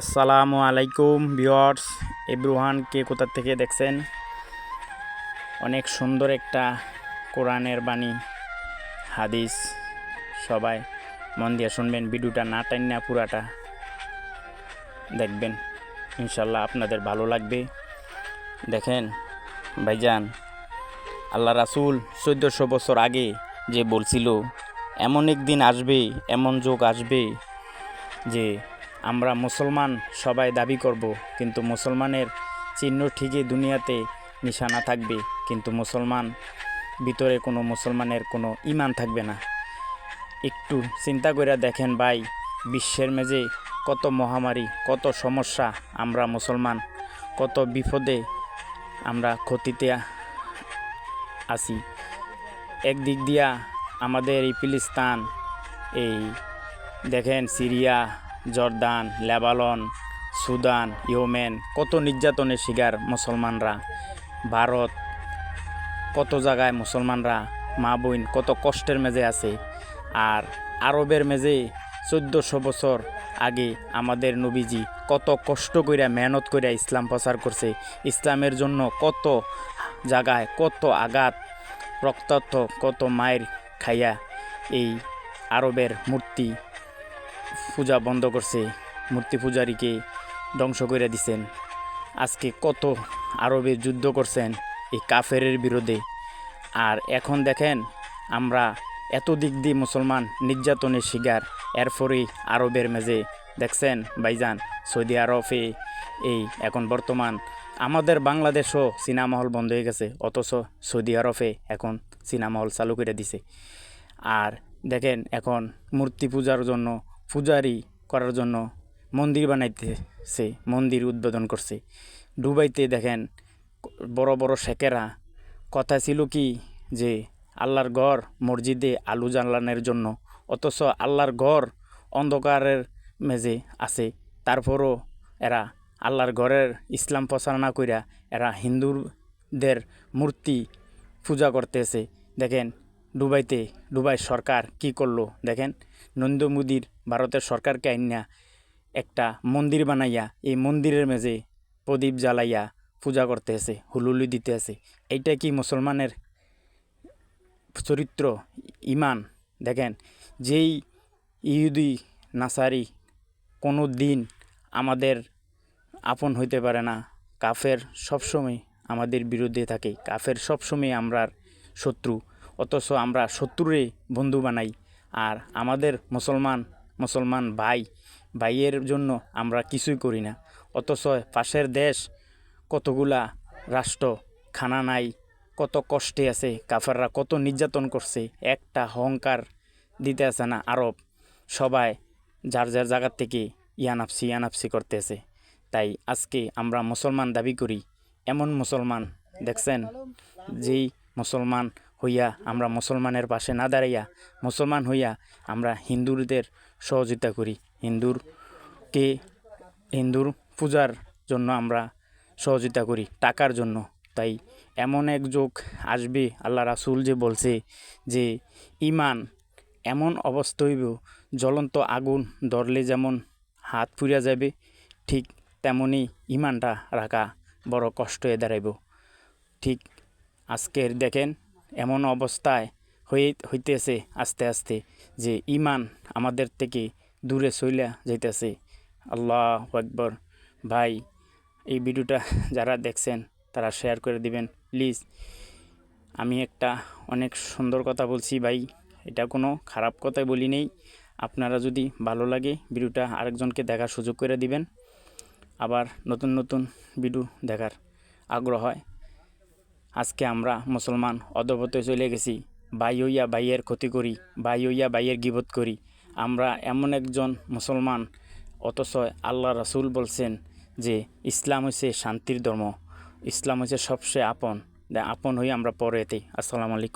আসসালামু আলাইকুম ভিওয়ার্স এব্রুহান কে কোথা থেকে দেখছেন? অনেক সুন্দর একটা কোরআনের বাণী, হাদিস, সবাই মন দিয়ে শুনবেন, ভিডিওটা না টাইন না পুরাটা দেখবেন। ইনশাল্লাহ আপনাদের ভালো লাগবে। দেখেন, ভাইজান, আল্লাহ রাসুল চোদ্দোশো বছর আগে যে বলছিল, এমন একদিন আসবে, এমন যোগ আসবে যে আমরা মুসলমান সবাই দাবি করব, কিন্তু মুসলমানের চিহ্ন ঠিকই দুনিয়াতে নিশানা থাকবে, কিন্তু মুসলমান ভিতরে কোনো মুসলমানের কোনো ইমান থাকবে না। একটু চিন্তা করে দেখেন ভাই, বিশ্বের মেঝে কত মহামারী, কত সমস্যা আমরা মুসলমান, কত বিপদে আমরা ক্ষতিতে আছি। একদিক দিয়া আমাদের এই ফিলিস্তান, এই দেখেন Syria Jordan, Lebanon, Sudan, Yemen, কত নির্যাতনের শিকার মুসলমানরা। ভারত, কত জায়গায় মুসলমানরা, মা বোন কত কষ্টের মেজে আছে। আর আরবের মেজে চোদ্দোশো বছর আগে আমাদের নবীজি কত কষ্ট কইরা, মেহনত কইরা ইসলাম প্রচার করছে। ইসলামের জন্য কত জায়গায় কত আঘাত, রক্তাক্ত, কত মায়ের খাইয়া এই আরবের মূর্তি পূজা বন্ধ করছে, মূর্তি পূজারীকে ধ্বংস করে দিছেন। আজকে কত আরবে যুদ্ধ করছেন এই কাফেরের বিরুদ্ধে। আর এখন দেখেন, আমরা এত দিক দিয়ে মুসলমান নির্যাতনের শিকার, এরপরেই আরবের মেজে দেখছেন বাইজান সৌদি আরবে এই এখন বর্তমান, আমাদের বাংলাদেশও সিনেমা হল বন্ধ হয়ে গেছে, অথচ সৌদি আরবে এখন সিনেমা হল চালু করে দিছে। আর দেখেন, এখন মূর্তি পূজার জন্য পূজারি করার জন্য মন্দির বানাইতেছে মন্দির উদ্বোধন করছে। দুবাইতে দেখেন, বড় বড় শেখেরা। কথা ছিল কি যে, আল্লাহর ঘর মসজিদে আলু জ্বালানোর জন্য, অথচ আল্লাহর ঘর অন্ধকারের মেজে আছে। তারপরও এরা আল্লাহর ঘরের ইসলাম প্রচার না কইরা এরা হিন্দুদের মূর্তি পূজা করতেছে। দেখেন দুবাইতে দুবাই সরকার কি করল? দেখেন নরেন্দ্র মোদীর ভারতের সরকারকে আইনা একটা মন্দির বানাইয়া, এই মন্দিরের মেঝে প্রদীপ জ্বালাইয়া পূজা করতে আছে, হুলুলি দিতে আছে। এইটা কি মুসলমানের চরিত্র, ইমান? দেখেন, যেই ইহুদি, নাসারি কোনো দিন আমাদের আপন হইতে পারে না। কাফের সবসময় আমাদের বিরুদ্ধে থাকে। কাফের সবসময় আমরার শত্রু। অথচ আমরা শত্রুরে বন্ধু বানাই। আর আমাদের মুসলমান মুসলমান ভাই, ভাইয়ের জন্য আমরা কিছুই করি না। অথচ পাশের দেশ কতগুলা রাষ্ট্র, খানা নাই, কত কষ্টে আছে, কাফেররা কত নির্যাতন করছে, একটা অহংকার দিতে আছে না আরব। সবাই যার যার জায়গার থেকে ইয়ানাপসি ইয়ানাপসি করতেছে। তাই আজকে আমরা মুসলমান দাবি করি, এমন মুসলমান, দেখছেন? যেই মুসলমান হইয়া আমরা মুসলমানের পাশে না দাঁড়াইয়া, মুসলমান হইয়া আমরা হিন্দুদের সহযোগিতা করি। হিন্দুরকে হিন্দুর পূজার জন্য আমরা সহযোগিতা করি, টাকার জন্য। তাই এমন এক যুগ আসবে, আল্লাহ রাসুল যে বলছে যে ইমান এমন অবস্থা হইব, জ্বলন্ত আগুন ধরলে যেমন হাত পুড়িয়া যাবে, ঠিক তেমনই ইমানটা রাখা বড় কষ্ট হয়ে দাঁড়াইব। ঠিক আজকের দেখেন এমন অবস্থায় হয়ে, হইতেছে আস্তে আস্তে যে ইমান আমাদের থেকে দূরে চইলা যাইতেছে। আল্লাহ আকবর। ভাই, এই ভিডিওটা যারা দেখছেন, তারা শেয়ার করে দিবেন, প্লিজ। আমি একটা অনেক সুন্দর কথা বলছি ভাই, এটা কোনো খারাপ কথাই বলি নেই। আপনারা যদি ভালো লাগে ভিডিওটা আরেকজনকে দেখার সুযোগ করে দিবেন। আবার নতুন নতুন ভিডিও দেখার আগ্রহ হয় আজকে আমরা মুসলমান অধপতে চলে গেছি। ভাই হইয়া ভাইয়ের ক্ষতি করি, ভাই হইয়া ভাইয়ের গিবত করি। আমরা এমন একজন মুসলমান, অথচ আল্লাহ রাসুল বলছেন যে, ইসলাম হচ্ছে শান্তির ধর্ম, ইসলাম হচ্ছে সবচেয়ে আপন আপন হয়ে আমরা পরে এতে আসসালামু আলাইকুম।